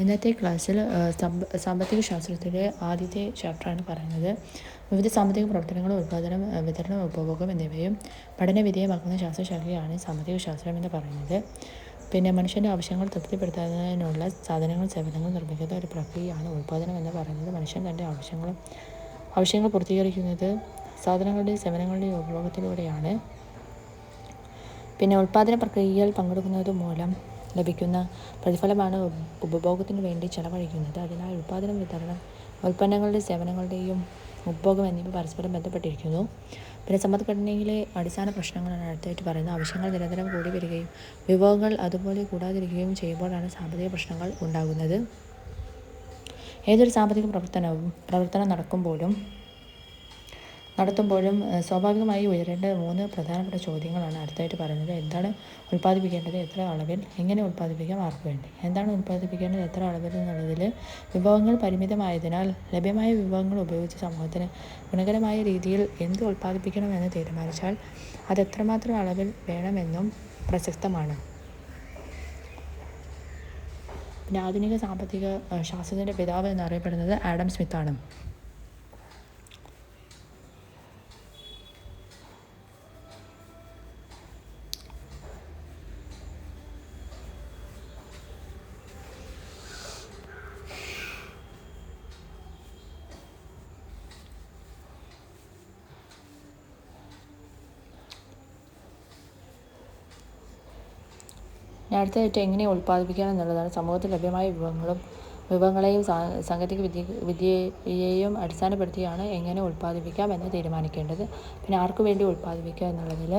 ഇന്നത്തെ ക്ലാസ്സിൽ സാമ്പത്തിക ശാസ്ത്രത്തിലെ ആദ്യത്തെ ചാപ്റ്ററാണ് പറയുന്നത്. വിവിധ സാമ്പത്തിക പ്രവർത്തനങ്ങളും ഉൽപ്പാദനം വിതരണം ഉപഭോഗം എന്നിവയും പഠന വിധേയമാക്കുന്ന ശാസ്ത്രശാഖയാണ് സാമ്പത്തിക ശാസ്ത്രം എന്ന് പറയുന്നത്. പിന്നെ മനുഷ്യന്റെ ആവശ്യങ്ങൾ തൃപ്തിപ്പെടുത്തുന്നതിനുള്ള സാധനങ്ങൾ സേവനങ്ങൾ നിർമ്മിക്കുന്ന ഒരു പ്രക്രിയയാണ് ഉൽപ്പാദനം എന്ന് പറയുന്നത്. മനുഷ്യൻ തന്റെ ആവശ്യങ്ങളും ആവശ്യങ്ങൾ പൂർത്തീകരിക്കുന്നത് സാധനങ്ങളുടെയും സേവനങ്ങളുടെയും ഉപഭോഗത്തിലൂടെയാണ്. പിന്നെ ഉൽപ്പാദന പ്രക്രിയയിൽ പങ്കെടുക്കുന്നത് മൂലം ലഭിക്കുന്ന പ്രതിഫലമാണ് ഉപഭോഗത്തിന് വേണ്ടി ചെലവഴിക്കുന്നത്. അതിനാൽ ഉൽപ്പാദനം വിതരണം ഉൽപ്പന്നങ്ങളുടെയും സേവനങ്ങളുടെയും ഉപഭോഗം എന്നിവ പരസ്പരം ബന്ധപ്പെട്ടിരിക്കുന്നു. പിന്നെ സമ്പദ്ഘടനയിലെ അടിസ്ഥാന പ്രശ്നങ്ങളാണ് അടുത്തായിട്ട് പറയുന്നത്. ആവശ്യങ്ങൾ നിരന്തരം കൂടി വരികയും വിഭവങ്ങൾ അതുപോലെ കൂടാതിരിക്കുകയും ചെയ്യുമ്പോഴാണ് സാമ്പത്തിക പ്രശ്നങ്ങൾ ഉണ്ടാകുന്നത്. ഏതൊരു സാമ്പത്തിക പ്രവർത്തനവും പ്രവർത്തനം നടക്കുമ്പോഴും നടത്തുമ്പോഴും സ്വാഭാവികമായി ഉയരേണ്ട മൂന്ന് പ്രധാനപ്പെട്ട ചോദ്യങ്ങളാണ് അടുത്തായിട്ട് പറയുന്നത്. എന്താണ് ഉൽപ്പാദിപ്പിക്കേണ്ടത്? എത്ര അളവിൽ? എങ്ങനെ ഉൽപ്പാദിപ്പിക്കാം? ആർക്ക് വേണ്ടി? എന്താണ് ഉൽപ്പാദിപ്പിക്കേണ്ടത്? എത്ര അളവിൽ എന്നുള്ളതിൽ വിഭവങ്ങൾ പരിമിതമായതിനാൽ ലഭ്യമായ വിഭവങ്ങൾ ഉപയോഗിച്ച് സമൂഹത്തിന് ഗുണകരമായ രീതിയിൽ എന്ത് ഉൽപ്പാദിപ്പിക്കണമെന്ന് തീരുമാനിച്ചാൽ അത് എത്രമാത്രം അളവിൽ വേണമെന്നും പ്രസക്തമാണ്. പിന്നെ ആധുനിക സാമ്പത്തിക ശാസ്ത്രത്തിന്റെ പിതാവ് എന്നറിയപ്പെടുന്നത് ആഡം സ്മിത്താണ്. അടുത്തതായിട്ട് എങ്ങനെ ഉൽപ്പാദിപ്പിക്കാം എന്നുള്ളതാണ് സമൂഹത്തിൽ ലഭ്യമായ വിഭവങ്ങളും വിഭവങ്ങളെയും സാങ്കേതിക വിദ്യ വിദ്യയെയും അടിസ്ഥാനപ്പെടുത്തിയാണ് എങ്ങനെ ഉൽപ്പാദിപ്പിക്കാം എന്ന് തീരുമാനിക്കേണ്ടത്. പിന്നെ ആർക്ക് വേണ്ടി ഉൽപ്പാദിപ്പിക്കുക എന്നുള്ളതിൽ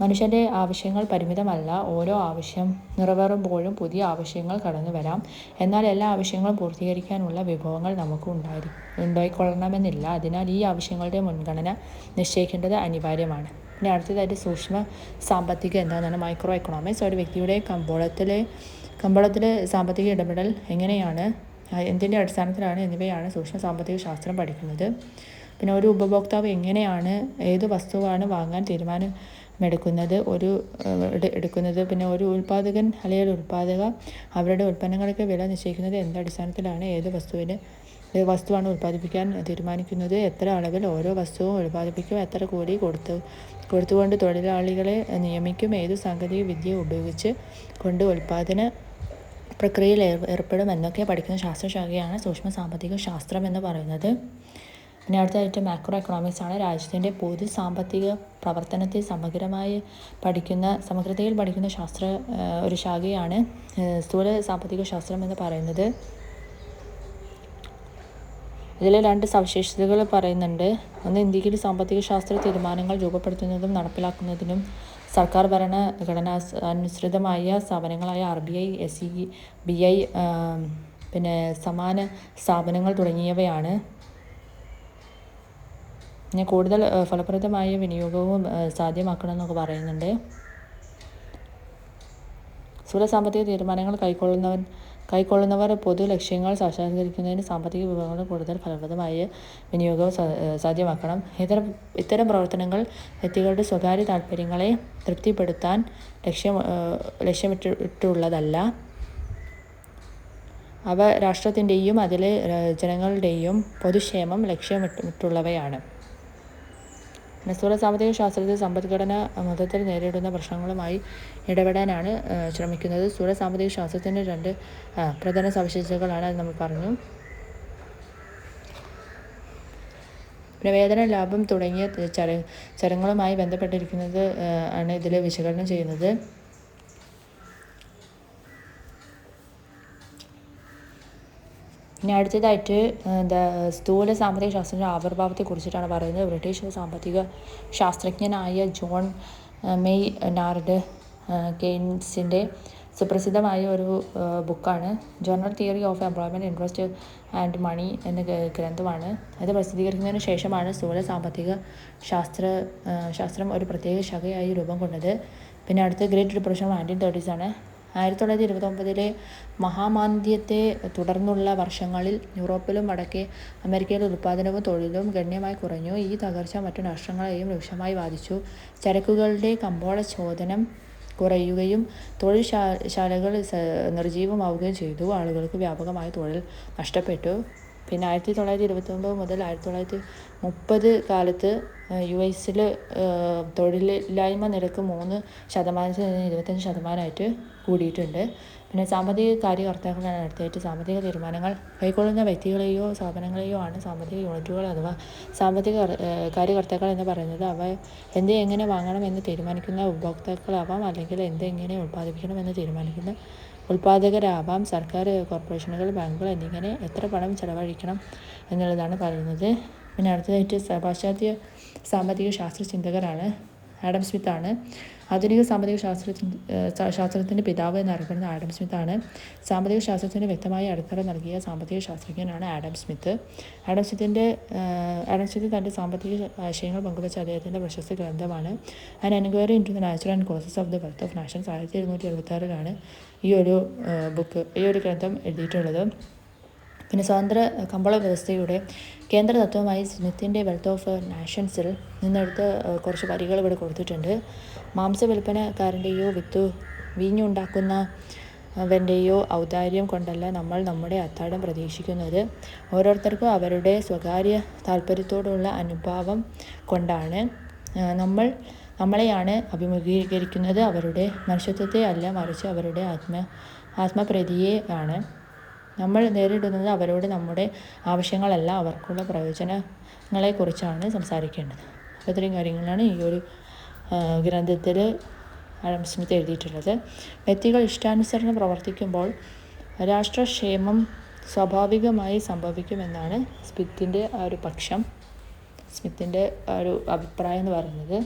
മനുഷ്യന്റെ ആവശ്യങ്ങൾ പരിമിതമല്ല. ഓരോ ആവശ്യം നിറവേറുമ്പോഴും പുതിയ ആവശ്യങ്ങൾ കടന്നു വരാം. എന്നാൽ എല്ലാ ആവശ്യങ്ങളും പൂർത്തീകരിക്കാനുള്ള വിഭവങ്ങൾ നമുക്ക് ഉണ്ടായി ഉണ്ടായിക്കൊള്ളണമെന്നില്ല. അതിനാൽ ഈ ആവശ്യങ്ങളുടെ മുൻഗണന നിശ്ചയിക്കേണ്ടത് അനിവാര്യമാണ്. പിന്നെ അടുത്തതായിട്ട് സൂക്ഷ്മ സാമ്പത്തിക എന്താണെന്നാണ് മൈക്രോ എക്കണോമിക്സ് ഒരു വ്യക്തിയുടെ കമ്പോളത്തിലെ കമ്പോളത്തിലെ സാമ്പത്തിക ഇടപെടൽ എങ്ങനെയാണ് എന്തിന്റെ അടിസ്ഥാനത്തിലാണ് എന്നിവയാണ് സൂക്ഷ്മ സാമ്പത്തിക ശാസ്ത്രം പഠിക്കുന്നത്. പിന്നെ ഒരു ഉപഭോക്താവ് എങ്ങനെയാണ് ഏത് വസ്തുവാണ് വാങ്ങാൻ തീരുമാനമെടുക്കുന്നത് ഒരു എടുക്കുന്നത്. പിന്നെ ഒരു ഉൽപ്പാദകൻ അല്ലെങ്കിൽ ഉൽപ്പാദക അവരുടെ ഉൽപ്പന്നങ്ങൾക്ക് വില നിശ്ചയിക്കുന്നത് എന്ത് അടിസ്ഥാനത്തിലാണ് ഏത് വസ്തുവിന് വസ്തുവാണ് ഉൽപ്പാദിപ്പിക്കാൻ തീരുമാനിക്കുന്നത് എത്ര അളവിൽ ഓരോ വസ്തുവും ഉൽപ്പാദിപ്പിക്കും എത്ര കൂലി കൊടുത്തു കൊടുത്തുകൊണ്ട് തൊഴിലാളികളെ നിയമിക്കും ഏത് സാങ്കേതിക വിദ്യ ഉപയോഗിച്ച് കൊണ്ട് ഉൽപ്പാദന പ്രക്രിയയിൽ ഏർപ്പെടും എന്നൊക്കെ പഠിക്കുന്ന ശാസ്ത്രശാഖയാണ് സൂക്ഷ്മ സാമ്പത്തിക ശാസ്ത്രം എന്ന് പറയുന്നത്. പിന്നെ അടുത്തതായിട്ട് മാക്രോ എക്കണോമിക്സ് ആണ്. രാജ്യത്തിന്റെ പൊതു സാമ്പത്തിക പ്രവർത്തനത്തെ സമഗ്രമായി പഠിക്കുന്ന സമഗ്രതയിൽ പഠിക്കുന്ന ശാസ്ത്ര ഒരു ശാഖയാണ് സ്ഥൂല സാമ്പത്തിക ശാസ്ത്രം എന്ന് പറയുന്നത്. ഇതിൽ രണ്ട് സവിശേഷതകൾ പറയുന്നുണ്ട്. ഒന്ന് ഇന്ത്യയിൽ സാമ്പത്തിക ശാസ്ത്ര തീരുമാനങ്ങൾ രൂപപ്പെടുത്തുന്നതും നടപ്പിലാക്കുന്നതിനും സർക്കാർ ഭരണഘടനാ അനുസൃതമായ സ്ഥാപനങ്ങളായ R B I S E B I പിന്നെ സമാന സ്ഥാപനങ്ങൾ തുടങ്ങിയവയാണ്. പിന്നെ കൂടുതൽ ഫലപ്രദമായ വിനിയോഗവും സാധ്യമാക്കണമെന്നൊക്കെ പറയുന്നുണ്ട്. സ്ഥൂല സാമ്പത്തിക തീരുമാനങ്ങൾ കൈക്കൊള്ളുന്നവൻ കൈക്കൊള്ളുന്നവർ പൊതു ലക്ഷ്യങ്ങൾ സാക്ഷാത്കരിക്കുന്നതിന് സാമ്പത്തിക വിഭവങ്ങൾ കൂടുതൽ ഫലപ്രദമായ വിനിയോഗം സാധ്യമാക്കണം. ഇത്തരം ഇത്തരം പ്രവർത്തനങ്ങൾ വ്യക്തികളുടെ സ്വകാര്യ താല്പര്യങ്ങളെ തൃപ്തിപ്പെടുത്താൻ ലക്ഷ്യം ലക്ഷ്യമിട്ടിട്ടുള്ളതല്ല. അവ രാഷ്ട്രത്തിന്റെയും അതിലെ ജനങ്ങളുടെയും പൊതുക്ഷേമം ലക്ഷ്യമിട്ടുള്ളവയാണ്. സ്ഥൂല സാമ്പത്തിക ശാസ്ത്രത്തിൽ സമ്പദ്ഘടന മൊത്തത്തിൽ നേരിടുന്ന പ്രശ്നങ്ങളുമായി ഇടപെടാനാണ് ശ്രമിക്കുന്നത്. സ്ഥൂല സാമ്പത്തിക ശാസ്ത്രത്തിന്റെ രണ്ട് പ്രധാന സവിശേഷതകളാണ് അത് നമ്മൾ പറഞ്ഞു. പിന്നെ വേതന ലാഭം തുടങ്ങിയ ചര ചരങ്ങളുമായി ബന്ധപ്പെട്ടിരിക്കുന്നത് ആണ് ഇതിൽ വിശകലനം ചെയ്യുന്നത്. ഇനി അടുത്തതായിട്ട് എന്താ സ്ഥൂല സാമ്പത്തിക ശാസ്ത്രത്തിന്റെ ആവിർഭാവത്തെ കുറിച്ചിട്ടാണ് പറയുന്നത്. ബ്രിട്ടീഷ് സാമ്പത്തിക ശാസ്ത്രജ്ഞനായ ജോൺ മെയ് നാർഡ് കെയ്ൻസിന്റെ സുപ്രസിദ്ധമായ ഒരു ബുക്കാണ്. General theory of employment interest and money എന്ന ഗ്രന്ഥമാണ്. അത് പ്രസിദ്ധീകരിക്കുന്നതിന് ശേഷമാണ് സ്ഥൂല സാമ്പത്തിക ശാസ്ത്ര ശാസ്ത്രം ഒരു പ്രത്യേക ശകയായി രൂപം കൊണ്ടത്. പിന്നെ അടുത്ത ഗ്രേറ്റ് ഡിപ്രഷൻ നയന്റീൻ തേർട്ടീസാണ്. ആയിരത്തി തൊള്ളായിരത്തി ഇരുപത്തൊമ്പതിലെ മഹാമാന്ദ്യത്തെ തുടർന്നുള്ള വർഷങ്ങളിൽ യൂറോപ്പിലും വടക്കേ അമേരിക്കയിലെ ഉൽപ്പാദനവും തൊഴിലും ഗണ്യമായി കുറഞ്ഞു. ഈ തകർച്ച മറ്റു രാഷ്ട്രങ്ങളെയും രൂക്ഷമായി ബാധിച്ചു. ചരക്കുകളുടെ കമ്പോള ചോദനം കുറയുകയും തൊഴിൽ ശാലകൾ നിർജീവമാവുകയും ചെയ്തു. ആളുകൾക്ക് വ്യാപകമായ തൊഴിൽ നഷ്ടപ്പെട്ടു. പിന്നെ ആയിരത്തി തൊള്ളായിരത്തി ഇരുപത്തൊമ്പത് മുതൽ ആയിരത്തി തൊള്ളായിരത്തി മുപ്പത് കാലത്ത് യു എസിൽ തൊഴിലില്ലായ്മ നിരക്ക് മൂന്ന് ശതമാനത്തിൽ നിന്ന് ഇരുപത്തഞ്ച് ശതമാനമായിട്ട് കൂടിയിട്ടുണ്ട്. പിന്നെ സാമ്പത്തിക കാര്യകർത്താക്കളാണ് അടുത്തായിട്ട് സാമ്പത്തിക തീരുമാനങ്ങൾ കൈക്കൊള്ളുന്ന വ്യക്തികളെയോ സ്ഥാപനങ്ങളെയോ ആണ് സാമ്പത്തിക യൂണിറ്റുകൾ അഥവാ സാമ്പത്തിക കാര്യകർത്താക്കൾ എന്ന് പറയുന്നത് അവ എന്ത് എങ്ങനെ വാങ്ങണം എന്ന് തീരുമാനിക്കുന്ന ഉപഭോക്താക്കളാവാം അല്ലെങ്കിൽ എന്ത് എങ്ങനെ ഉൽപ്പാദിപ്പിക്കണം എന്ന് തീരുമാനിക്കുന്ന ഉൽപ്പാദകരാവാം. സർക്കാർ കോർപ്പറേഷനുകൾ ബാങ്കുകൾ എന്നിങ്ങനെ എത്ര പണം ചെലവഴിക്കണം എന്നുള്ളതാണ് പറയുന്നത്. പിന്നെ അടുത്തതായിട്ട് പാശ്ചാത്യ സാമ്പത്തിക ശാസ്ത്ര ചിന്തകരാണ് ആഡം സ്മിത്താണ്. ആധുനിക സാമ്പത്തിക ശാസ്ത്രത്തിന് ശാസ്ത്രത്തിന്റെ പിതാവ് എന്നറിയപ്പെടുന്ന ആഡം സ്മിത്ത് ആണ് സാമ്പത്തിക ശാസ്ത്രത്തിന് വ്യക്തമായ അടിത്തറ നൽകിയ സാമ്പത്തിക ശാസ്ത്രജ്ഞനാണ് ആഡം സ്മിത്ത്. ആഡം സ്മിത്തിന്റെ ആഡം സ്മിത്ത് തന്റെ സാമ്പത്തിക ആശയങ്ങൾ പങ്കുവച്ച അദ്ദേഹത്തിന്റെ പ്രശസ്ത ഗ്രന്ഥമാണ്. An enquiry into the natural and causes of the wealth of nations ആയിരത്തി എഴുന്നൂറ്റി എഴുപത്താറിലാണ് ഈ ഒരു ബുക്ക് ഈ ഒരു ഗ്രന്ഥം എഴുതിയിട്ടുള്ളത്. പിന്നെ സ്വതന്ത്ര കമ്പള വ്യവസ്ഥയുടെ കേന്ദ്ര തത്വമായി സ്മിത്തിന്റെ വെൽത്ത് ഓഫ് നാഷൻസിൽ നിന്നെടുത്ത് കുറച്ച് വരികൾ ഇവിടെ കൊടുത്തിട്ടുണ്ട്. മാംസ വിൽപ്പനക്കാരന്റെയോ വിത്തു വീഞ്ഞുണ്ടാക്കുന്ന അവന്റെയോ ഔദാര്യം കൊണ്ടല്ല നമ്മൾ നമ്മുടെ അത്താഴം പ്രതീക്ഷിക്കുന്നത്. ഓരോരുത്തർക്കും അവരുടെ സ്വകാര്യ താല്പര്യത്തോടുള്ള അനുഭാവം കൊണ്ടാണ് നമ്മൾ നമ്മളെയാണ് അഭിമുഖീകരിക്കുന്നത്. അവരുടെ മനുഷ്യത്വത്തെ അല്ല മറിച്ച് അവരുടെ ആത്മ ആത്മപ്രതിയെ ആണ്. നമ്മൾ നേരിടുന്നത് അവരോട് നമ്മുടെ ആവശ്യങ്ങളല്ല അവർക്കുള്ള പ്രയോജനങ്ങളെക്കുറിച്ചാണ് സംസാരിക്കേണ്ടത്. അപ്പോൾ ഇത്രയും കാര്യങ്ങളാണ് ഈ ഒരു ഗ്രന്ഥത്തിൽ ആഡം സ്മിത്ത് എഴുതിയിട്ടുള്ളത്. വ്യക്തികൾ ഇഷ്ടാനുസരണം പ്രവർത്തിക്കുമ്പോൾ രാഷ്ട്രക്ഷേമം സ്വാഭാവികമായി സംഭവിക്കുമെന്നാണ് സ്മിത്തിന്റെ ആ ഒരു പക്ഷം സ്മിത്തിന്റെ ആ ഒരു അഭിപ്രായം എന്ന് പറയുന്നത്.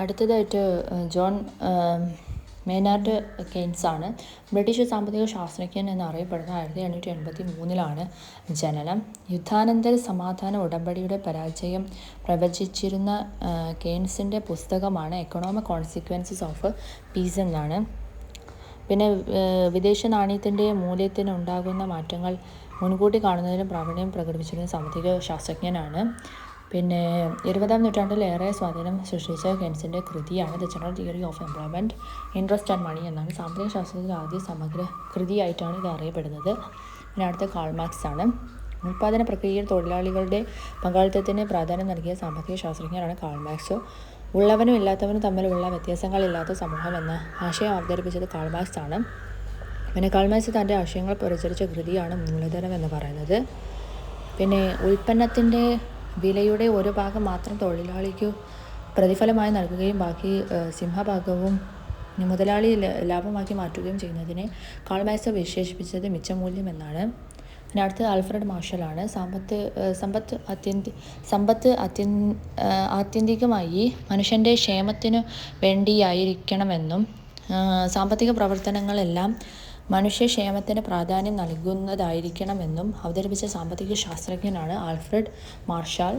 അടുത്തതായിട്ട് ജോൺ മേനാർഡ് ആണ് ബ്രിട്ടീഷ് സാമ്പത്തിക ശാസ്ത്രജ്ഞൻ എന്നറിയപ്പെടുന്ന ആയിരത്തി എണ്ണൂറ്റി എൺപത്തി മൂന്നിലാണ് ജനനം. യുദ്ധാനന്തര സമാധാന ഉടമ്പടിയുടെ പരാജയം പ്രവചിച്ചിരുന്ന കെയ്ൻസിന്റെ പുസ്തകമാണ് എക്കണോമിക് കോൺസിക്വൻസസ് ഓഫ് പീസ് എന്നാണ്. പിന്നെ വിദേശ നാണയത്തിന്റെ മൂല്യത്തിന് ഉണ്ടാകുന്ന മാറ്റങ്ങൾ മുൻകൂട്ടി കാണുന്നതിനും പ്രാവീണ്യം പ്രകടിപ്പിച്ചിരുന്ന സാമ്പത്തിക ശാസ്ത്രജ്ഞനാണ്. പിന്നെ ഇരുപതാം നൂറ്റാണ്ടിലേറെ സ്വാധീനം സൃഷ്ടിച്ച കെൻസിന്റെ കൃതിയാണ് the general theory of employment interest and money എന്നാണ്. സാമ്പത്തിക ശാസ്ത്രത്തിന്റെ ആദ്യ സമഗ്ര കൃതിയായിട്ടാണ് ഇത് അറിയപ്പെടുന്നത്. പിന്നെ അടുത്ത കാൾമാക്സ് ആണ്. ഉൽപ്പാദന പ്രക്രിയയിൽ തൊഴിലാളികളുടെ പങ്കാളിത്തത്തിന് പ്രാധാന്യം നൽകിയ സാമ്പത്തിക ശാസ്ത്രജ്ഞരാണ് കാൾമാക്സ് ഉള്ളവനും ഇല്ലാത്തവനും തമ്മിലുള്ള വ്യത്യാസങ്ങളില്ലാത്ത സമൂഹം എന്ന ആശയം അവതരിപ്പിച്ചത് കാൾമാക്സ് ആണ്. പിന്നെ കാൾമാക്സ് തന്റെ ആശയങ്ങൾ പ്രചരിച്ച കൃതിയാണ് മൂലധനം എന്ന് പറയുന്നത്. പിന്നെ ഉൽപ്പന്നത്തിന്റെ വിലയുടെ ഒരു ഭാഗം മാത്രം തൊഴിലാളിക്കു പ്രതിഫലമായി നൽകുകയും ബാക്കി സിംഹഭാഗവും മുതലാളി ലാഭമാക്കി മാറ്റുകയും ചെയ്യുന്നതിനെ കാൾമാക്സ് വിശേഷിപ്പിച്ചത് മിച്ചമൂല്യം എന്നാണ്. പിന്നെ അടുത്തത് ആൽഫ്രഡ് മാർഷലാണ്. സമ്പത്ത് സമ്പത്ത് അത്യന്തി സമ്പത്ത് അത്യൻ ആത്യന്തികമായി മനുഷ്യന്റെ ക്ഷേമത്തിനു വേണ്ടിയായിരിക്കണമെന്നും സാമ്പത്തിക പ്രവർത്തനങ്ങളെല്ലാം മനുഷ്യക്ഷേമത്തിന് പ്രാധാന്യം നൽകുന്നതായിരിക്കണമെന്നും അവതരിപ്പിച്ച സാമ്പത്തിക ശാസ്ത്രജ്ഞനാണ് ആൽഫ്രഡ് മാർഷാൽ.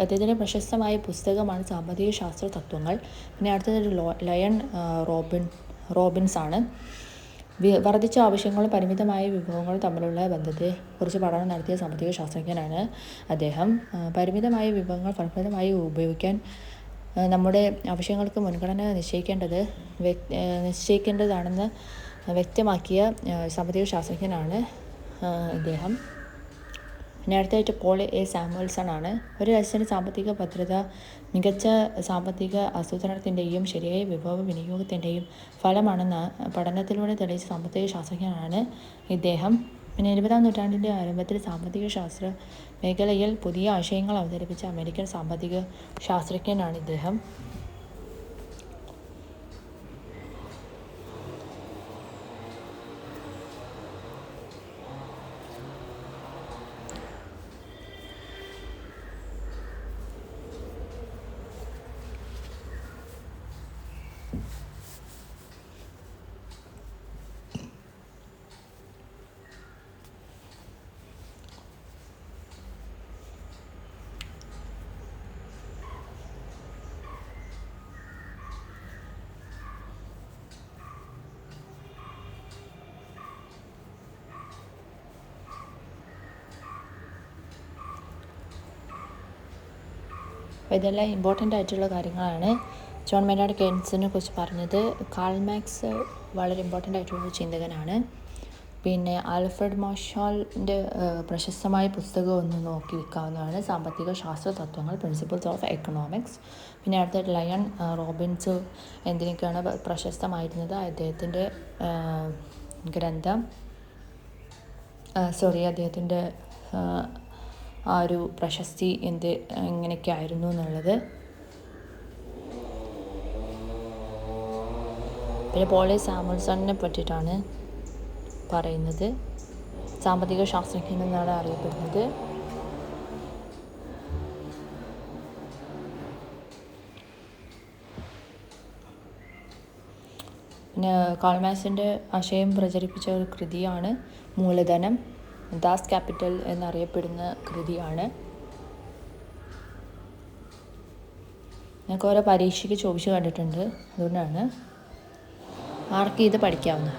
അദ്ദേഹത്തിന്റെ പ്രശസ്തമായ പുസ്തകമാണ് സാമ്പത്തിക ശാസ്ത്ര തത്വങ്ങൾ. പിന്നെ അടുത്തത് ലയൺ റോബിൻ റോബിൻസ് ആണ് വർദ്ധിച്ച ആവശ്യങ്ങളും പരിമിതമായ വിഭവങ്ങളും തമ്മിലുള്ള ബന്ധത്തെ കുറിച്ച് പഠനം നടത്തിയ സാമ്പത്തിക ശാസ്ത്രജ്ഞനാണ് അദ്ദേഹം. പരിമിതമായ വിഭവങ്ങൾ ഫലപ്രദമായി ഉപയോഗിക്കാൻ നമ്മുടെ ആവശ്യങ്ങൾക്ക് മുൻഗണന നിശ്ചയിക്കേണ്ടത് നിശ്ചയിക്കേണ്ടതാണെന്ന് വ്യക്തമാക്കിയ സാമ്പത്തിക ശാസ്ത്രജ്ഞനാണ് ഇദ്ദേഹം. അടുത്തായിട്ട് പോൾ എ സാമുവൽസൺ ആണ് ഒരു രാജ്യത്തിന്റെ സാമ്പത്തിക ഭദ്രത മികച്ച സാമ്പത്തിക ആസൂത്രണത്തിന്റെയും ശരിയായ വിഭവ വിനിയോഗത്തിന്റെയും ഫലമാണെന്ന് പഠനത്തിലൂടെ തെളിയിച്ച സാമ്പത്തിക ശാസ്ത്രജ്ഞനാണ് ഇദ്ദേഹം. പിന്നെ ഇരുപതാം നൂറ്റാണ്ടിന്റെ ആരംഭത്തിൽ സാമ്പത്തിക ശാസ്ത്ര മേഖലയിൽ പുതിയ ആശയങ്ങൾ അവതരിപ്പിച്ച അമേരിക്കൻ സാമ്പത്തിക ശാസ്ത്രജ്ഞനാണ് ഇദ്ദേഹം. അപ്പോൾ ഇതെല്ലാം ഇമ്പോർട്ടന്റ് ആയിട്ടുള്ള കാര്യങ്ങളാണ്. ജോൺ മെനാഡ് കെയ്ൻസിനെ കുറിച്ച് പറഞ്ഞത് കാൾ മാക്സ് വളരെ ഇമ്പോർട്ടന്റ് ആയിട്ടുള്ള ചിന്തകനാണ്. പിന്നെ ആൽഫ്രഡ് മോഷാളിന്റെ പ്രശസ്തമായ പുസ്തകം ഒന്ന് നോക്കി വെക്കാവുന്നതാണ് സാമ്പത്തിക ശാസ്ത്ര തത്വങ്ങൾ പ്രിൻസിപ്പിൾസ് ഓഫ് എക്കണോമിക്സ് പിന്നെ അടുത്തത് ലയൺ റോബിൻസ് എന്തിനൊക്കെയാണ് പ്രശസ്തമായിരുന്നത്. അദ്ദേഹത്തിന്റെ ഗ്രന്ഥം സോറി അദ്ദേഹത്തിന്റെ ആ ഒരു പ്രശസ്തി എന്ത് എങ്ങനെയൊക്കെ ആയിരുന്നു എന്നുള്ളത്. പിന്നെ പോളി സാമുൽസണിനെ പറ്റിയിട്ടാണ് പറയുന്നത്. സാമ്പത്തിക ശാസ്ത്രജ്ഞൻ എന്നാണ് അറിയപ്പെടുന്നത്. പിന്നെ കാൾമാസിന്റെ ആശയം പ്രചരിപ്പിച്ച ഒരു കൃതിയാണ് മൂലധനം. ദാസ് ക്യാപിറ്റൽ എന്നറിയപ്പെടുന്ന കൃതിയാണ്. ഞങ്ങൾക്ക് ഓരോ പരീക്ഷയ്ക്ക് ചോദിച്ചു കണ്ടിട്ടുണ്ട്. അതുകൊണ്ടാണ് ആർക്ക് ഇത് പഠിക്കാവുന്ന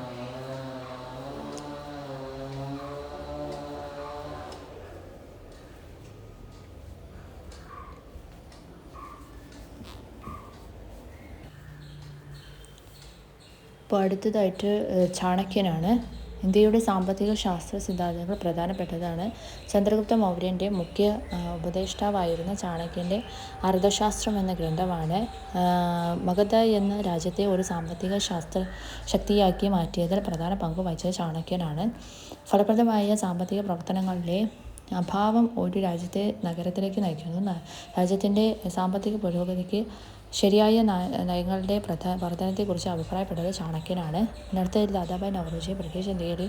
ഇപ്പോൾ അടുത്തതായിട്ട് ചാണക്യനാണ്. ഇന്ത്യയുടെ സാമ്പത്തിക ശാസ്ത്ര സിദ്ധാന്തങ്ങൾ പ്രധാനപ്പെട്ടതാണ്. ചന്ദ്രഗുപ്ത മൗര്യന്റെ മുഖ്യ ഉപദേഷ്ടാവായിരുന്ന ചാണക്യന്റെ അർത്ഥശാസ്ത്രം എന്ന ഗ്രന്ഥമാണ്. മഗധ എന്ന രാജ്യത്തെ ഒരു സാമ്പത്തിക ശാസ്ത്ര ശക്തിയാക്കി മാറ്റിയതിൽ പ്രധാന പങ്ക് വഹിച്ചത് ചാണക്യനാണ്. ഫലപ്രദമായ സാമ്പത്തിക പ്രവർത്തനങ്ങളിലെ അഭാവം ഒരു രാജ്യത്തെ നഗരത്തിലേക്ക് നയിക്കുന്നു. രാജ്യത്തിന്റെ സാമ്പത്തിക പുരോഗതിക്ക് ശരിയായ നയങ്ങളുടെ പ്രധാ വർധനത്തെക്കുറിച്ച് അഭിപ്രായപ്പെട്ടത് ചാണക്യനാണ്. അടുത്ത ദാദാഭായ് നവറോജി ബ്രിട്ടീഷ് ഇന്ത്യയിൽ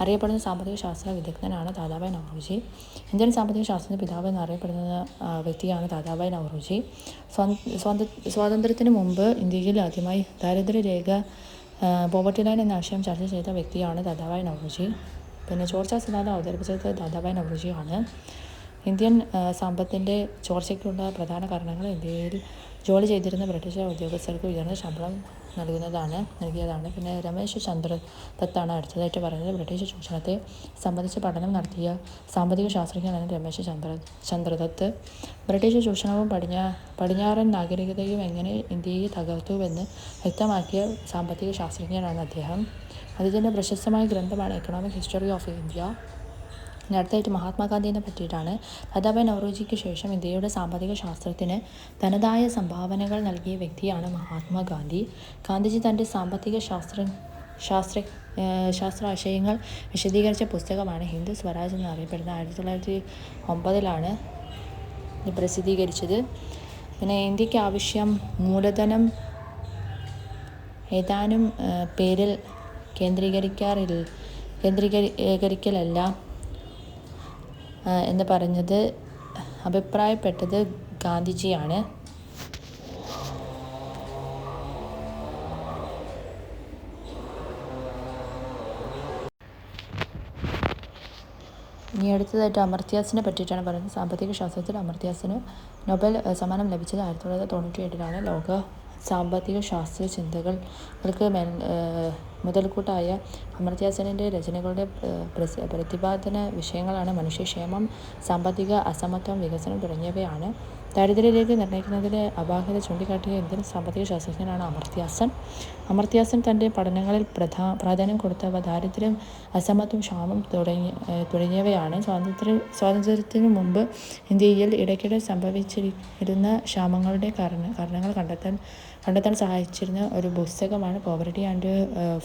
അറിയപ്പെടുന്ന സാമ്പത്തിക ശാസ്ത്ര വിദഗ്ധനാണ് ദാദാഭായ് നവറോജി ഇന്ത്യൻ സാമ്പത്തിക ശാസ്ത്രത്തിന്റെ പിതാവ് എന്നറിയപ്പെടുന്ന വ്യക്തിയാണ് ദാദാഭായ് നവറോജി സ്വാതന്ത്ര്യത്തിന് മുമ്പ് ഇന്ത്യയിൽ ആദ്യമായി ദാരിദ്ര്യരേഖ പോവർട്ടി ലൈൻ എന്ന ആശയം ചർച്ച ചെയ്ത വ്യക്തിയാണ് ദാദാഭായ് നവറോജി പിന്നെ ചോർച്ച സിദ്ധാന്തം അവതരിപ്പിച്ചത് ദാദാഭായ് നവറോജിയാണ് ഇന്ത്യൻ സമ്പത്തിന്റെ ചോർച്ചയ്ക്കുള്ള പ്രധാന കാരണങ്ങൾ ഇന്ത്യയിൽ ജോലി ചെയ്തിരുന്ന ബ്രിട്ടീഷ് ഉദ്യോഗസ്ഥർക്ക് ഉയർന്ന ശമ്പളം നൽകുന്നതാണ് നൽകിയതാണ്. പിന്നെ രമേശ് ചന്ദ്ര ദത്താണ് അടുത്തതായിട്ട് പറയുന്നത്. ബ്രിട്ടീഷ് ചൂഷണത്തെ സംബന്ധിച്ച് പഠനം നടത്തിയ സാമ്പത്തിക ശാസ്ത്രജ്ഞനാണ് രമേശ് ചന്ദ്ര ചന്ദ്രദത്ത് ബ്രിട്ടീഷ് ചൂഷണവും പടിഞ്ഞാ പടിഞ്ഞാറൻ നാഗരികതയും എങ്ങനെ ഇന്ത്യയെ തകർത്തുവെന്ന് വ്യക്തമാക്കിയ സാമ്പത്തിക ശാസ്ത്രജ്ഞനാണ് അദ്ദേഹം. അദ്ദേഹത്തിന്റെ പ്രശസ്തമായ ഗ്രന്ഥമാണ് എക്കണോമിക് ഹിസ്റ്ററി ഓഫ് ഇന്ത്യ ഇനി അടുത്തായിട്ട് മഹാത്മാഗാന്ധിനെ പറ്റിയിട്ടാണ് ദാദാബായ് നവറോജിക്ക് ശേഷം ഇന്ത്യയുടെ സാമ്പത്തിക ശാസ്ത്രത്തിന് തനതായ സംഭാവനകൾ നൽകിയ വ്യക്തിയാണ് മഹാത്മാഗാന്ധി. ഗാന്ധിജി തന്റെ സാമ്പത്തിക ശാസ്ത്ര ശാസ്ത്ര ശാസ്ത്രാശയങ്ങൾ വിശദീകരിച്ച പുസ്തകമാണ് ഹിന്ദു സ്വരാജ് എന്നറിയപ്പെടുന്ന ആയിരത്തി തൊള്ളായിരത്തി ഒമ്പതിലാണ് പ്രസിദ്ധീകരിച്ചത്. പിന്നെ ഇന്ത്യയ്ക്ക് ആവശ്യം മൂലധനം ഏതാനും പേരിൽ കേന്ദ്രീകരിക്കാറില്ല കേന്ദ്രീകരിക്കലല്ല എന്ന് പറഞ്ഞത് അഭിപ്രായപ്പെട്ടത് ഗാന്ധിജിയാണ്. ഇനി അടുത്തതായിട്ട് അമർത്യാസിനെ പറ്റിയിട്ടാണ് പറയുന്നത്. സാമ്പത്തിക ശാസ്ത്രത്തിൽ അമർത്യാസിന് നൊബൽ സമ്മാനം ലഭിച്ചത് ആയിരത്തി തൊള്ളായിരത്തി തൊണ്ണൂറ്റി എട്ടിലാണ് ലോക സാമ്പത്തിക ശാസ്ത്ര ചിന്തകൾക്ക് മുതൽക്കൂട്ടായ അമർത്യാസെന്നിന്റെ രചനകളുടെ പ്രതിപാദന വിഷയങ്ങളാണ് മനുഷ്യക്ഷേമം സാമ്പത്തിക അസമത്വം വികസനം തുടങ്ങിയവയാണ്. ദാരിദ്ര്യരേഖ നിർണയിക്കുന്നതിലെ അപാകത ചൂണ്ടിക്കാട്ടിയ ഇന്ത്യൻ സാമ്പത്തിക ശാസ്ത്രജ്ഞനാണ് അമർത്യാസൻ. അമർത്യാസൻ തന്റെ പഠനങ്ങളിൽ പ്രധാ പ്രാധാന്യം കൊടുത്തവ ദാരിദ്ര്യം അസമത്വം ക്ഷാമം തുടങ്ങി തുടങ്ങിയവയാണ്. സ്വാതന്ത്ര്യ സ്വാതന്ത്ര്യത്തിന് മുമ്പ് ഇന്ത്യയിൽ ഇടയ്ക്കിടെ സംഭവിച്ചിരുന്ന ക്ഷാമങ്ങളുടെ കാരണ കാരണങ്ങൾ കണ്ടെത്താൻ കണ്ടെത്താൻ സഹായിച്ചിരുന്ന ഒരു പുസ്തകമാണ് പോവർട്ടി ആൻഡ്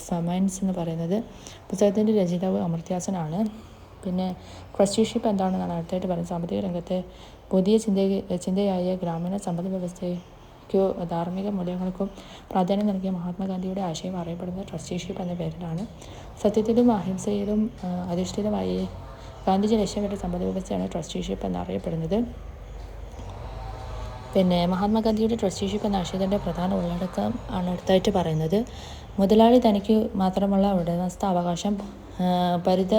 ഫമൻസ് എന്ന് പറയുന്നത്. പുസ്തകത്തിന്റെ രചയിതാവ് അമർത്യാസനാണ് പിന്നെ ട്രസ്റ്റിഷിപ്പ് എന്താണെന്നാണ് അടുത്തായിട്ട് പറയുന്നത്. സാമ്പത്തിക രംഗത്തെ പുതിയ ചിന്ത ചിന്തയായ ഗ്രാമീണ സമ്പദ് വ്യവസ്ഥയ്ക്കോ ധാർമ്മിക മൂല്യങ്ങൾക്കും പ്രാധാന്യം നൽകിയ മഹാത്മാഗാന്ധിയുടെ ആശയം അറിയപ്പെടുന്നത് ട്രസ്റ്റിഷിപ്പ് എന്ന പേരിലാണ്. സത്യത്തിലും അഹിംസയിലും അധിഷ്ഠിതമായി ഗാന്ധിജി ലക്ഷ്യമിട്ട സമ്പദ് വ്യവസ്ഥയാണ് ട്രസ്റ്റിഷിപ്പ് എന്നറിയപ്പെടുന്നത്. പിന്നെ മഹാത്മാഗാന്ധിയുടെ ട്രസ്റ്റിഷിപ്പ് എന്ന ആശയത്തിന്റെ പ്രധാന ഉള്ളടക്കം ആണ് അടുത്തായിട്ട് പറയുന്നത്. മുതലാളി തനിക്ക് മാത്രമുള്ള ഉടമസ്ഥ അവകാശം പരിത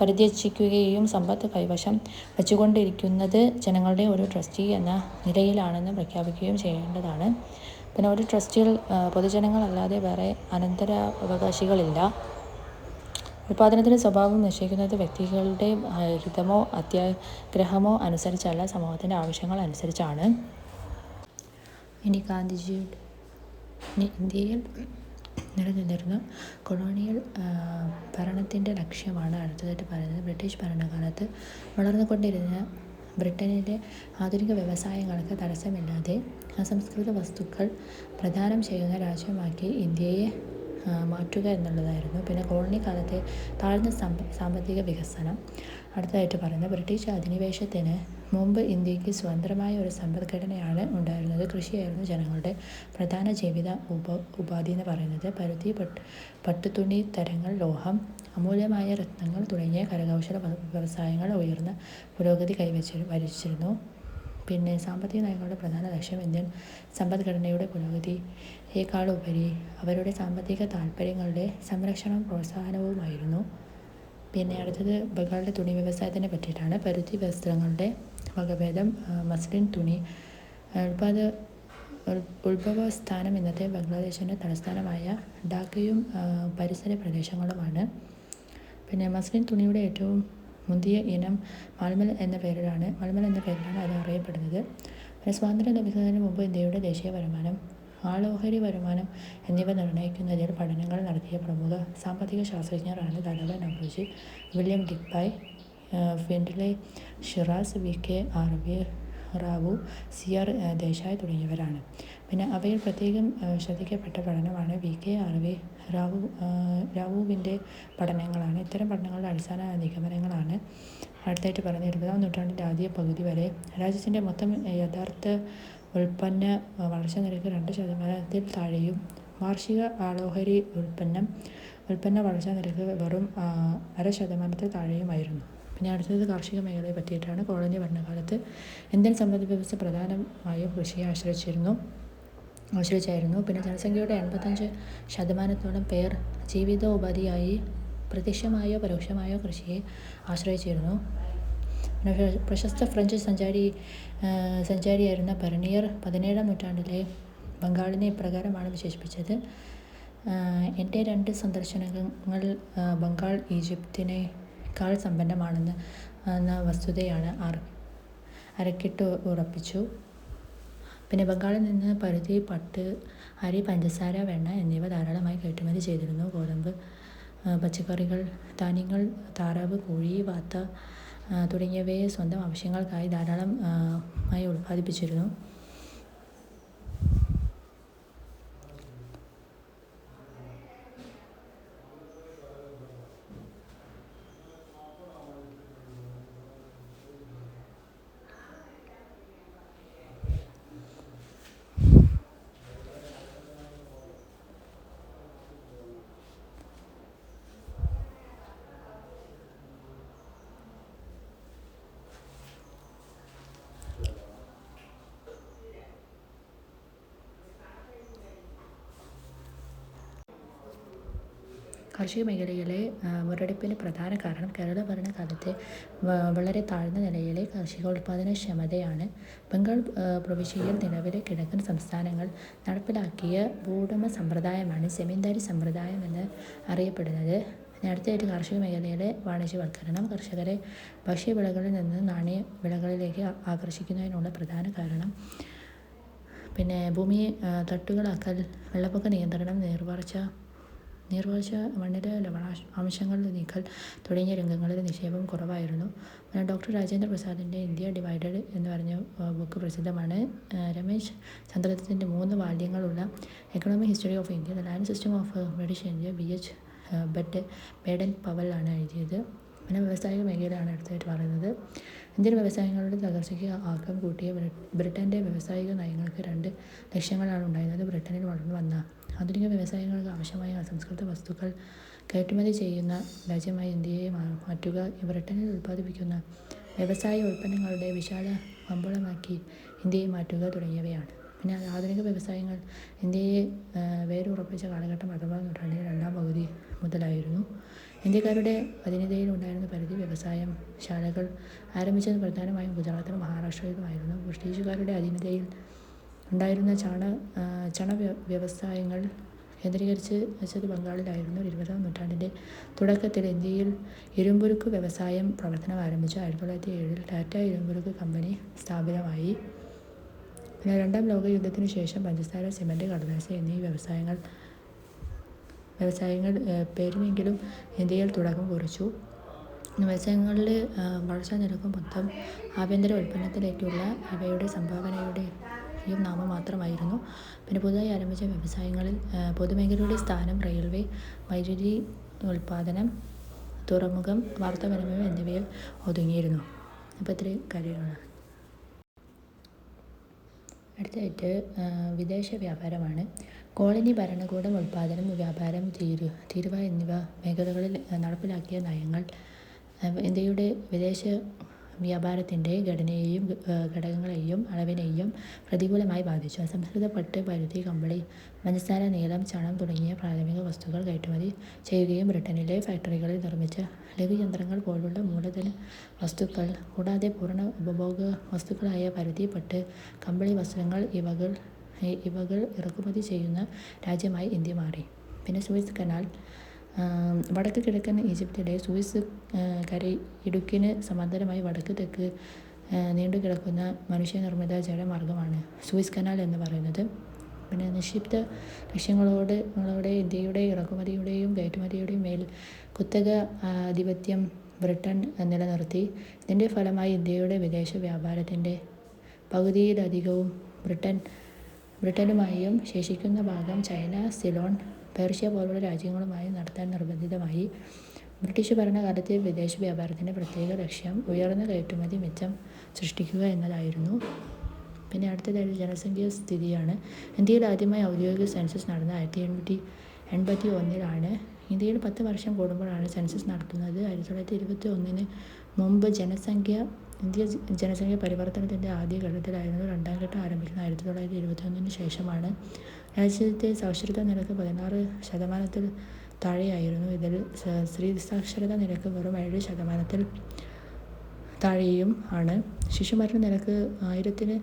പരിത്യജിക്കുകയും സമ്പത്ത് കൈവശം വച്ചുകൊണ്ടിരിക്കുന്നത് ജനങ്ങളുടെ ഒരു ട്രസ്റ്റി എന്ന നിലയിലാണെന്ന് പ്രഖ്യാപിക്കുകയും ചെയ്യേണ്ടതാണ്. പിന്നെ ഒരു ട്രസ്റ്റിൽ പൊതുജനങ്ങളല്ലാതെ വേറെ അനന്തരാവകാശികളില്ല. ഉൽപാദനത്തിന്റെ സ്വഭാവം നിശ്ചയിക്കുന്നത് വ്യക്തികളുടെ ഹിതമോ അത്യാഗ്രഹമോ അനുസരിച്ചല്ല സമൂഹത്തിന്റെ ആവശ്യങ്ങൾ അനുസരിച്ചാണ്. ഇനി ഗാന്ധിജിയുടെ ഇന്ത്യയിൽ നിലനിന്നിരുന്ന കൊളോണിയൽ ഭരണത്തിന്റെ ലക്ഷ്യമാണ് അടുത്തതായിട്ട് പറയുന്നത് ബ്രിട്ടീഷ് ഭരണകാലത്ത് വളർന്നുകൊണ്ടിരുന്ന ബ്രിട്ടനിലെ ആധുനിക വ്യവസായങ്ങൾക്ക് തടസ്സമില്ലാതെ അസംസ്കൃത വസ്തുക്കൾ പ്രദാനം ചെയ്യുന്ന രാജ്യമാക്കി ഇന്ത്യയെ മാറ്റുക എന്നുള്ളതായിരുന്നു. പിന്നെ കോളനി കാലത്തെ താഴ്ന്ന സാമ്പത്തിക വികസനം. അടുത്തതായിട്ട് പറയുന്നത് ബ്രിട്ടീഷ് അധിനിവേശത്തിന് മുമ്പ് ഇന്ത്യയ്ക്ക് സ്വതന്ത്രമായ ഒരു സമ്പദ്ഘടനയാണ് ഉണ്ടായിരുന്നത്. കൃഷിയായിരുന്നു ജനങ്ങളുടെ പ്രധാന ജീവിത ഉപ ഉപാധി എന്ന് പറയുന്നത്. പരുത്തി പട്ട് പട്ടുതുണി തരങ്ങൾ ലോഹം അമൂല്യമായ രത്നങ്ങൾ തുടങ്ങിയ കരകൗശല വ്യവസായങ്ങൾ ഉയർന്ന പുരോഗതി കൈവച്ച് വരിച്ചിരുന്നു. പിന്നെ സാമ്പത്തിക നയങ്ങളുടെ പ്രധാന ലക്ഷ്യം ഇന്ത്യൻ സമ്പദ്ഘടനയുടെ പുരോഗതിയേക്കാളുപരി അവരുടെ സാമ്പത്തിക താൽപ്പര്യങ്ങളുടെ സംരക്ഷണവും പ്രോത്സാഹനവുമായിരുന്നു. പിന്നെ അടുത്തത് ബംഗാളിലെ തുണി വ്യവസായത്തിനെ പറ്റിയിട്ടാണ്. പരുത്തി വസ്ത്രങ്ങളുടെ വകഭേദം മസ്ലിൻ തുണി. ഉൽപാദ ഉത്ഭവസ്ഥാനം ഇന്നത്തെ ബംഗ്ലാദേശിന്റെ തലസ്ഥാനമായ ഡാക്കയും പരിസര പ്രദേശങ്ങളുമാണ്. പിന്നെ മസ്ലിൻ തുണിയുടെ ഏറ്റവും മുന്തിയ ഇനം മൽമൽ എന്ന പേരിലാണ് മൽമൽ എന്ന പേരിലാണ് അത് അറിയപ്പെടുന്നത്. പിന്നെ സ്വാതന്ത്ര്യം ലഭിക്കുന്നതിന് മുമ്പ് ഇന്ത്യയുടെ ദേശീയ വരുമാനം ആളോഹരി വരുമാനം എന്നിവ നിർണയിക്കുന്നതിൽ പഠനങ്ങൾ നടത്തിയ പ്രമുഖ സാമ്പത്തിക ശാസ്ത്രജ്ഞരാണ് Dadabhai Naoroji William ഡിപ്പായ് Findlay Shirras V. K. R. V. Rao C. R. Desai തുടങ്ങിയവരാണ്. പിന്നെ അവയിൽ പ്രത്യേകം ശ്രദ്ധിക്കപ്പെട്ട പഠനമാണ് V. K. R. V. Rao റാവുവിന്റെ പഠനങ്ങളാണ്. ഇത്തരം പഠനങ്ങളുടെ അടിസ്ഥാന നിഗമനങ്ങളാണ് അടുത്തായിട്ട് പറഞ്ഞ ഇരുപതാം നൂറ്റാണ്ടിന്റെ ആദ്യ പകുതി വരെ രാജ്യത്തിന്റെ മൊത്തം യഥാർത്ഥ ഉൽപ്പന്ന വളർച്ചാ നിരക്ക് രണ്ട് ശതമാനത്തിൽ താഴെയും. വാർഷിക ആളോഹരി ഉൽപ്പന്നം ഉൽപ്പന്ന വളർച്ചാ നിരക്ക് വെറും അര ശതമാനത്തിൽ താഴെയുമായിരുന്നു. പിന്നെ അടുത്തത് കാർഷിക മേഖലയെ പറ്റിയിട്ടാണ് കോളനി ഭരണകാലത്ത് ഇന്ത്യൻ സമ്പദ് വ്യവസ്ഥ പ്രധാനമായും കൃഷിയെ ആശ്രയിച്ചിരുന്നു ആശ്രയിച്ചായിരുന്നു. പിന്നെ ജനസംഖ്യയുടെ എൺപത്തഞ്ച് ശതമാനത്തോളം പേർ ജീവിതോപാധിയായി പ്രത്യക്ഷമായോ പരോക്ഷമായോ കൃഷിയെ ആശ്രയിച്ചിരുന്നു. പ്രശസ്ത ഫ്രഞ്ച് സഞ്ചാരി സഞ്ചാരിയായിരുന്ന പെർണിയർ പതിനേഴാം നൂറ്റാണ്ടിലെ ബംഗാളിനെ ഇപ്രകാരമാണ് വിശേഷിപ്പിച്ചത്. എന്റെ രണ്ട് സന്ദർശനങ്ങൾ ബംഗാൾ ഈജിപ്തിനേക്കാൾ സമ്പന്നമാണെന്ന് എന്ന വസ്തുതയാണ് ആർ അരക്കിട്ട് ഉറപ്പിച്ചു. പിന്നെ ബംഗാളിൽ നിന്ന് പരുത്തി പട്ട് അരി പഞ്ചസാര വെണ്ണ എന്നിവ ധാരാളമായി കയറ്റുമതി ചെയ്തിരുന്നു. ഗോതമ്പ് പച്ചക്കറികൾ ധാന്യങ്ങൾ താറാവ് കോഴി വാത്ത തുടങ്ങിയവയെ സ്വന്തം ആവശ്യങ്ങൾക്കായി ധാരാളം ആയി ഉൽപ്പാദിപ്പിച്ചിരുന്നു. കാർഷിക മേഖലയിലെ മുരടിപ്പിന് പ്രധാന കാരണം കേരള ഭരണകാലത്തെ വളരെ താഴ്ന്ന നിലയിലെ ക്ഷമതയാണ് ബംഗാൾ പ്രവിശ്യയിൽ നിലവിലെ കിഴക്കൻ സംസ്ഥാനങ്ങൾ നടപ്പിലാക്കിയ ഭൂവുടമ സമ്പ്രദായമാണ് ജമീന്ദാരി സമ്പ്രദായം എന്ന് അറിയപ്പെടുന്നത്. അടുത്തതായിട്ട് കാർഷിക മേഖലയുടെ വാണിജ്യവൽക്കരണം കർഷകരെ ഭക്ഷ്യവിളകളിൽ നിന്ന് നാണ്യ വിളകളിലേക്ക് ആകർഷിക്കുന്നതിനുള്ള പ്രധാന കാരണം. പിന്നെ ഭൂമി തട്ടുകളാക്കൽ വെള്ളപ്പൊക്ക നിയന്ത്രണം നീർവാർച്ച നീർവാഴ്ച മണ്ണിലെ ലവണാംശ അംശങ്ങൾ നീക്കൽ തുടങ്ങിയ രംഗങ്ങളിൽ നിക്ഷേപം കുറവായിരുന്നു. ഡോക്ടർ രാജേന്ദ്ര പ്രസാദിന്റെ ഇന്ത്യ ഡിവൈഡഡ് എന്ന് പറഞ്ഞ ബുക്ക് പ്രസിദ്ധമാണ്. രമേശ് ചന്ദ്രത്തിന്റെ മൂന്ന് വാല്യങ്ങളുള്ള economic history of India the land system of British India B H bet Baden ആണ് എഴുതിയത്. പിന്നെ വ്യവസായിക മേഖലയാണ് അടുത്തായിട്ട് പറയുന്നത്. ഇന്ത്യൻ വ്യവസായങ്ങളുടെ തകർച്ചയ്ക്ക് ആക്കം കൂട്ടിയ ബ്രിട്ടന്റെ വ്യവസായിക നയങ്ങൾക്ക് രണ്ട് ലക്ഷ്യങ്ങളാണ് ഉണ്ടായിരുന്നത്. ബ്രിട്ടനിൽ വളർന്നു വന്ന ആധുനിക വ്യവസായങ്ങൾക്ക് ആവശ്യമായ അസംസ്കൃത വസ്തുക്കൾ കയറ്റുമതി ചെയ്യുന്ന രാജ്യമായി ഇന്ത്യയെ മാറ്റുക ബ്രിട്ടനിൽ ഉൽപ്പാദിപ്പിക്കുന്ന വ്യവസായ ഉൽപ്പന്നങ്ങളുടെ വിശാല കമ്പോളമാക്കി ഇന്ത്യയെ മാറ്റുക തുടങ്ങിയവയാണ്. പിന്നെ ആധുനിക വ്യവസായങ്ങൾ ഇന്ത്യയെ വേരുറപ്പിച്ച കാലഘട്ടം അഥവാ നൂറ്റാണ്ടിന്റെ രണ്ടാം പകുതി മുതലായിരുന്നു. ഇന്ത്യക്കാരുടെ അധീനതയിലുണ്ടായിരുന്ന പരിധി വ്യവസായം ശാലകൾ ആരംഭിച്ചത് പ്രധാനമായും ഗുജറാത്തിലും മഹാരാഷ്ട്രയിലുമായിരുന്നു. ബ്രിട്ടീഷുകാരുടെ അധീനതയിൽ ഉണ്ടായിരുന്ന ചാണ ചണ വ്യവസായങ്ങൾ കേന്ദ്രീകരിച്ച് വെച്ചത് ബംഗാളിലായിരുന്നു ഇരുപതാം നൂറ്റാണ്ടിന്റെ തുടക്കത്തിൽ ഇന്ത്യയിൽ ഇരുമ്പുരുക്ക് വ്യവസായം പ്രവർത്തനം ആരംഭിച്ചു. ആയിരത്തി തൊള്ളായിരത്തി ഏഴിൽ ടാറ്റ ഇരുമ്പുരുക്ക് കമ്പനി സ്ഥാപിതമായി. രണ്ടാം ലോക യുദ്ധത്തിനു ശേഷം പഞ്ചസാര സിമന്റ് കടലാസ് എന്നീ വ്യവസായങ്ങൾ വ്യവസായങ്ങൾ പേരുമെങ്കിലും ഇന്ത്യയിൽ തുടക്കം കുറിച്ചു. വ്യവസായങ്ങളിൽ വളർച്ചാ നിരക്കും മൊത്തം ആഭ്യന്തര ഉൽപ്പന്നത്തിലേക്കുള്ള ഇവയുടെ സംഭാവനയുടെയും നാമമാത്രമായിരുന്നു പിന്നെ പുതുതായി ആരംഭിച്ച വ്യവസായങ്ങളിൽ പൊതുമേഖലയുടെ സ്ഥാനം റെയിൽവേ വൈദ്യുതി ഉൽപ്പാദനം തുറമുഖം വാർത്താവിനിമയം എന്നിവയിൽ ഒതുങ്ങിയിരുന്നു. അപ്പോൾ ഇത്രയും കാര്യങ്ങളാണ്. അടുത്തായിട്ട് വിദേശ വ്യാപാരമാണ്. കോളനി ഭരണകൂടം ഉൽപ്പാദനം വ്യാപാരം തീരു തീരുവ എന്നിവ മേഖലകളിൽ നടപ്പിലാക്കിയ നയങ്ങൾ ഇന്ത്യയുടെ വിദേശ വ്യാപാരത്തിന്റെ ഘടനയെയും ഘടകങ്ങളെയും അളവിനെയും പ്രതികൂലമായി ബാധിച്ചു. അസംസ്കൃത പട്ട് പരുത്തി കമ്പിളി പഞ്ചസാര നീലം ചണം തുടങ്ങിയ പ്രാഥമിക വസ്തുക്കൾ കയറ്റുമതി ചെയ്യുകയും ബ്രിട്ടനിലെ ഫാക്ടറികളിൽ നിർമ്മിച്ച ലഘുയന്ത്രങ്ങൾ പോലുള്ള മൂലധന വസ്തുക്കൾ കൂടാതെ പൂർണ ഉപഭോഗ വസ്തുക്കളായ പരുത്തി പട്ട് കമ്പിളി വസ്ത്രങ്ങൾ ഇവകൾ ഇവകൾ ഇറക്കുമതി ചെയ്യുന്ന രാജ്യമായി ഇന്ത്യ മാറി. പിന്നെ സൂയസ് കനാൽ വടക്ക് കിഴക്കൻ ഈജിപ്തിലെ സൂയിസ് കര ഇടുക്കിന് സമാന്തരമായി വടക്ക് തെക്ക് നീണ്ടു കിടക്കുന്ന മനുഷ്യനിർമ്മിത ജലമാർഗമാണ് സൂയിസ് കനാൽ എന്ന് പറയുന്നത്. പിന്നെ നിക്ഷിപ്ത ലക്ഷ്യങ്ങളോട് ങ്ങളോടെ ഇന്ത്യയുടെ ഇറക്കുമതിയുടെയും കയറ്റുമതിയുടെയും മേൽ കുത്തക ആധിപത്യം ബ്രിട്ടൻ നിലനിർത്തി. ഇതിന്റെ ഫലമായി ഇന്ത്യയുടെ വിദേശ വ്യാപാരത്തിന്റെ പകുതിയിലധികവും ബ്രിട്ടൻ ബ്രിട്ടനുമായും ശേഷിക്കുന്ന ഭാഗം ചൈന സിലോൺ പേർഷ്യ പോലുള്ള രാജ്യങ്ങളുമായി നടത്താൻ നിർബന്ധിതമായി. ബ്രിട്ടീഷ് ഭരണകാലത്തെ വിദേശ വ്യാപാരത്തിന്റെ പ്രത്യേക ലക്ഷ്യം ഉയർന്ന കയറ്റുമതി മിച്ചം സൃഷ്ടിക്കുക എന്നതായിരുന്നു. പിന്നെ അടുത്തതായിട്ട് ജനസംഖ്യ സ്ഥിതിയാണ്. ഇന്ത്യയിൽ ആദ്യമായി ഔദ്യോഗിക സെൻസസ് നടന്ന ആയിരത്തി എണ്ണൂറ്റി എൺപത്തി ഒന്നിലാണ് ഇന്ത്യയിൽ പത്ത് വർഷം കൂടുമ്പോഴാണ് സെൻസസ് നടത്തുന്നത്. ആയിരത്തി തൊള്ളായിരത്തി ഇരുപത്തി ഒന്നിന് മുമ്പ് ജനസംഖ്യ ഇന്ത്യ ജനസംഖ്യ പരിവർത്തനത്തിന്റെ ആദ്യഘട്ടത്തിലായിരുന്നു രണ്ടാം ഘട്ടം ആരംഭിക്കുന്നത്. ആയിരത്തി തൊള്ളായിരത്തി ഇരുപത്തി ഒന്നിന് ശേഷമാണ്. രാജ്യത്തെ സാക്ഷരതാ നിരക്ക് പതിനാറ് ശതമാനത്തിൽ താഴെയായിരുന്നു. ഇതിൽ സ്ത്രീ സാക്ഷരതാ നിരക്ക് വെറും ഏഴ് ശതമാനത്തിൽ താഴെയും ആണ്. ശിശുമരണ നിരക്ക് ആയിരത്തിന്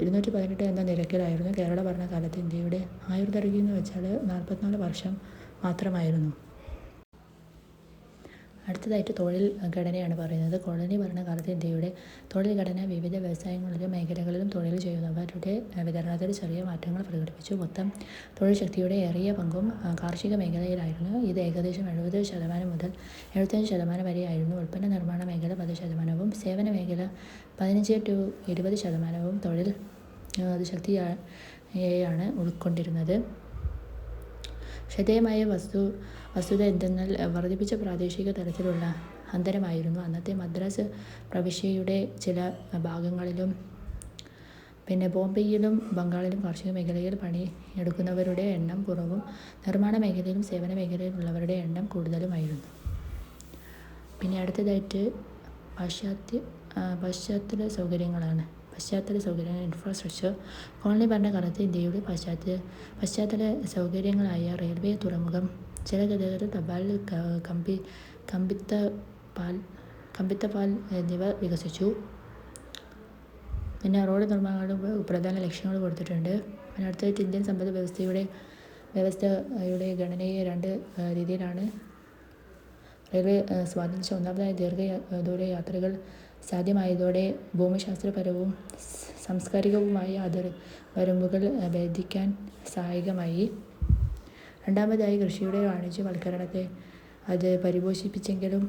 ഇരുന്നൂറ്റി പതിനെട്ട് എന്ന നിരക്കിലായിരുന്നു. കേരള ഭരണകാലത്ത് ഇന്ത്യയുടെ ആയുർദൈർഘ്യം എന്ന് വെച്ചാൽ നാൽപ്പത്തിനാല് വർഷം മാത്രമായിരുന്നു. അടുത്തതായിട്ട് തൊഴിൽ ഘടനയാണ് പറയുന്നത്. കോളനി ഭരണകാലത്ത് ഇന്ത്യയുടെ തൊഴിൽ ഘടന വിവിധ വ്യവസായങ്ങളിലും മേഖലകളിലും തൊഴിൽ ചെയ്യുന്നവരുടെ വിതരണത്തിൽ ചെറിയ മാറ്റങ്ങൾ പ്രകടിപ്പിച്ചു. മൊത്തം തൊഴിൽ ശക്തിയുടെ ഏറിയ പങ്കും കാർഷിക മേഖലയിലായിരുന്നു. ഇത് ഏകദേശം എഴുപത് ശതമാനം മുതൽ എഴുപത്തഞ്ച് ശതമാനം വരെയായിരുന്നു. ഉൽപ്പന്ന നിർമ്മാണ മേഖല പത്ത് ശതമാനവും സേവന മേഖല പതിനഞ്ച് ടു ഇരുപത് ശതമാനവും തൊഴിൽ ശക്തിയാണ് ഉൾക്കൊണ്ടിരുന്നത്. ശ്രദ്ധേയമായ വസ്തു വസ്തുത എന്തെന്നാൽ വർദ്ധിപ്പിച്ച പ്രാദേശിക തലത്തിലുള്ള അന്തരമായിരുന്നു. അന്നത്തെ മദ്രാസ് പ്രവിശ്യയുടെ ചില ഭാഗങ്ങളിലും പിന്നെ ബോംബെയിലും ബംഗാളിലും കാർഷിക മേഖലയിൽ പണിയെടുക്കുന്നവരുടെ എണ്ണം കുറവും നിർമ്മാണ മേഖലയിലും സേവന മേഖലയിലുള്ളവരുടെ എണ്ണം കൂടുതലുമായിരുന്നു. പിന്നെ അടുത്തതായിട്ട് പാശ്ചാത്യ പശ്ചാത്തല സൗകര്യങ്ങളാണ് പശ്ചാത്തല സൗകര്യങ്ങൾ ഇൻഫ്രാസ്ട്രക്ചർ കോളനി ഭരണകാലത്ത് ഇന്ത്യയുടെ പശ്ചാത്തല പശ്ചാത്തല സൗകര്യങ്ങളായ റെയിൽവേ തുറമുഖം ജലഗതാഗത തപാൽ കമ്പി കമ്പിത്ത പാൽ കമ്പിത്തപാൽ എന്നിവ വികസിച്ചു. പിന്നെ റോഡ് നിർമ്മാണങ്ങളുടെ പ്രധാന ലക്ഷ്യങ്ങൾ കൊടുത്തിട്ടുണ്ട്. പിന്നെ അടുത്തായിട്ട് ഇന്ത്യൻ സമ്പദ് വ്യവസ്ഥയുടെ വ്യവസ്ഥയുടെ ഘടനയെ രണ്ട് രീതിയിലാണ്. റെയിൽവേ സ്വാധീനിച്ച ഒന്നാമതായി ദീർഘ ദൂര യാത്രകൾ സാധ്യമായതോടെ ഭൂമിശാസ്ത്രപരവും സാംസ്കാരികവുമായ അതിർ വരമ്പുകൾ ഭേദിക്കാൻ സഹായകമായി. രണ്ടാമതായി കൃഷിയുടെ വാണിജ്യവൽക്കരണത്തെ അത് പരിപോഷിപ്പിച്ചെങ്കിലും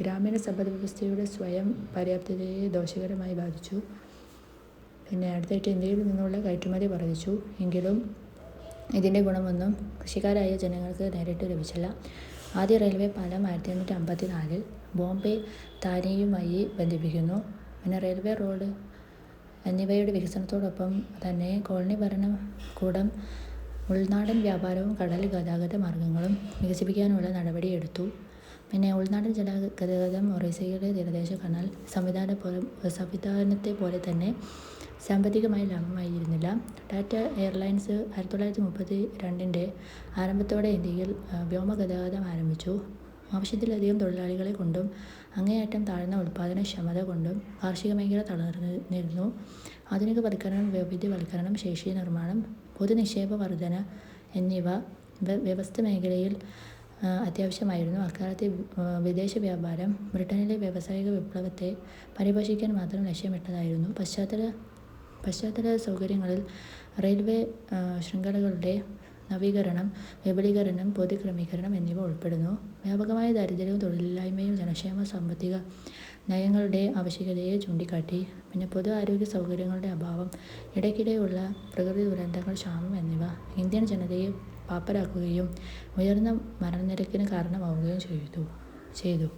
ഗ്രാമീണ സമ്പദ് വ്യവസ്ഥയുടെ സ്വയം പര്യാപ്തതയെ ദോഷകരമായി ബാധിച്ചു. പിന്നെ അടുത്തായിട്ട് ഇന്ത്യയിൽ നിന്നുള്ള കയറ്റുമതി വർദ്ധിച്ചു. എങ്കിലും ഇതിന്റെ ഗുണമൊന്നും കൃഷിക്കാരായ ജനങ്ങൾക്ക് നേരിട്ട് ലഭിച്ചില്ല. ആദ്യ റെയിൽവേ പാലം ആയിരത്തി എണ്ണൂറ്റി അമ്പത്തി നാലിൽ ബോംബെ താനെയുമായി ബന്ധിപ്പിക്കുന്നു. പിന്നെ റെയിൽവേ റോഡ് എന്നിവയുടെ വികസനത്തോടൊപ്പം തന്നെ കോളനി ഭരണകൂടം ഉൾനാടൻ വ്യാപാരവും കടൽ ഗതാഗത മാർഗങ്ങളും വികസിപ്പിക്കാനുള്ള നടപടിയെടുത്തു. പിന്നെ ഉൾനാടൻ ജലഗതാഗതം ഒറീസയുടെ തീരദേശ കനാൽ സംവിധാന സംവിധാനത്തെ പോലെ തന്നെ സാമ്പത്തികമായി ലാഭമായിരുന്നില്ല. ടാറ്റ എയർലൈൻസ് ആയിരത്തി തൊള്ളായിരത്തി മുപ്പത്തി രണ്ടിന്റെ ആരംഭത്തോടെ ഇന്ത്യയിൽ വ്യോമ ഗതാഗതം ആരംഭിച്ചു. ആവശ്യത്തിലധികം തൊഴിലാളികളെ കൊണ്ടും അങ്ങേയറ്റം താഴ്ന്ന ഉൽപ്പാദനക്ഷമത കൊണ്ടും കാർഷിക മേഖല തളർന്നിരുന്നു ആധുനികവൽക്കരണം വൈവിധ്യവൽക്കരണം ശേഷി നിർമ്മാണം പൊതുനിക്ഷേപ വർധന എന്നിവ വ്യവസ്ഥ മേഖലയിൽ അത്യാവശ്യമായിരുന്നു. അക്കാലത്തെ വിദേശ വ്യാപാരം ബ്രിട്ടനിലെ വ്യാവസായിക വിപ്ലവത്തെ പരിപോഷിക്കാൻ മാത്രം ലക്ഷ്യമിട്ടതായിരുന്നു. പശ്ചാത്തല പശ്ചാത്തല സൗകര്യങ്ങളിൽ റെയിൽവേ ശൃംഖലകളുടെ നവീകരണം വിപുലീകരണം പൊതുക്രമീകരണം എന്നിവ ഉൾപ്പെടുന്നു. വ്യാപകമായ ദാരിദ്ര്യവും തൊഴിലില്ലായ്മയും ജനക്ഷേമ സാമ്പത്തിക നയങ്ങളുടെ ആവശ്യകതയെ ചൂണ്ടിക്കാട്ടി പിന്നെ പൊതു ആരോഗ്യ സൗകര്യങ്ങളുടെ അഭാവം ഇടയ്ക്കിടെയുള്ള പ്രകൃതി ദുരന്തങ്ങൾ ക്ഷാമം എന്നിവ ഇന്ത്യൻ ജനതയെ പാപ്പരാക്കുകയും ഉയർന്ന മരണനിരക്കിന് കാരണമാവുകയും ചെയ്തു ചെയ്തു.